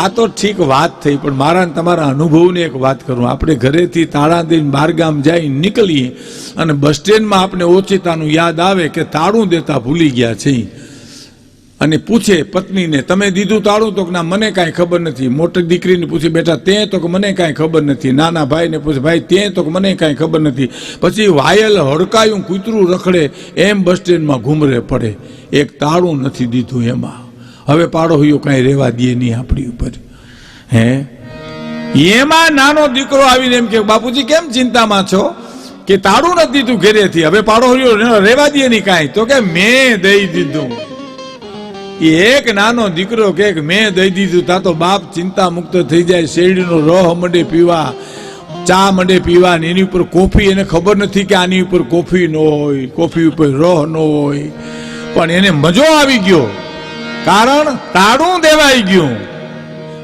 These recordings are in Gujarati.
આ તો ઠીક વાત થઈ, પણ મારા તમારા અનુભવની એક વાત કરું. આપણે ઘરેથી તાળા દઈને બહારગામ જઈ નીકળીએ અને બસ સ્ટેન્ડમાં આપણે ઓચિતાનું યાદ આવે કે તાળું દેતા ભૂલી ગયા છે. અને પૂછે પત્નીને, તમે દીધું તાળું? તો કે, ના, મને કાંઈ ખબર નથી. મોટી દીકરીને પૂછે, બેટા, તે તો કે મને કાંઈ ખબર નથી. નાના ભાઈને પૂછે, ભાઈ, તે તો કે મને કાંઈ ખબર નથી. પછી વાયલ હડકાયું કૂતરું રખડે, એમ બસ સ્ટેન્ડમાં ઘૂમરે પડે. એક તાળું નથી દીધું એમાં. હવે પાડોહીઓ કાંઈ રહેવા દે નહીં આપણી ઉપર. હે? એમાં નાનો દીકરો આવીને એમ કે, બાપુજી, કેમ ચિંતામાં છો? કે તાળું નથી દીધું ઘેરેથી. હવે પાડોહીઓ રહેવા દે નહીં કાંઈ. તો કે, મેં દઈ દીધું. એક નાનો દીકરો કે, મેં દઈ દીધું. તા તો બાપ ચિંતા મુક્ત થઈ જાય, શેરડીનો રહ મંડે પીવા, ચા મંડે પીવા, ને એની ઉપર કોફી, એને ખબર નથી કે આની ઉપર કોફી ન હોય, કોફી ઉપર રહ ન હોય. પણ એને મજો આવી ગયો. કારણ તાળું દેવાઈ ગયું.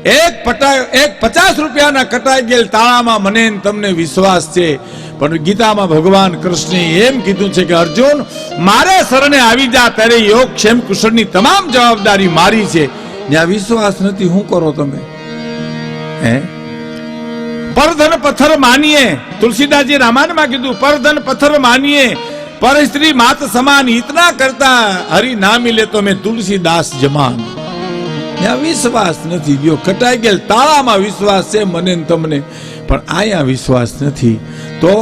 એક પટા એક પચાસ રૂપિયાના કટાઈ ગયેલ તાળામાં મને તમને વિશ્વાસ છે, પણ ગીતામાં ભગવાન કૃષ્ણે એમ કીધું છે કે અર્જુન, મારે શરણે આવી જા, ત્યારે યોગ ક્ષેમ કુશળની તમામ જવાબદારી મારી છે. જ્યાં વિશ્વાસ નથી શું કરો તમે? હે? પરધન પથ્થર માનીએ. તુલસીદાસજી રામાયણમાં કીધું, પરધન પથ્થર માનીએ. પર સ્ત્રી માત સમાન ઇતના કરતા હરિ ના મિલે તો મેં તુલસીદાસ જમાન ત્યાં વિશ્વાસ નથી ગયો કટાઈ ગયેલ તાળામાં વિશ્વાસ છે મને તમને પણ અહીંયા વિશ્વાસ નથી તો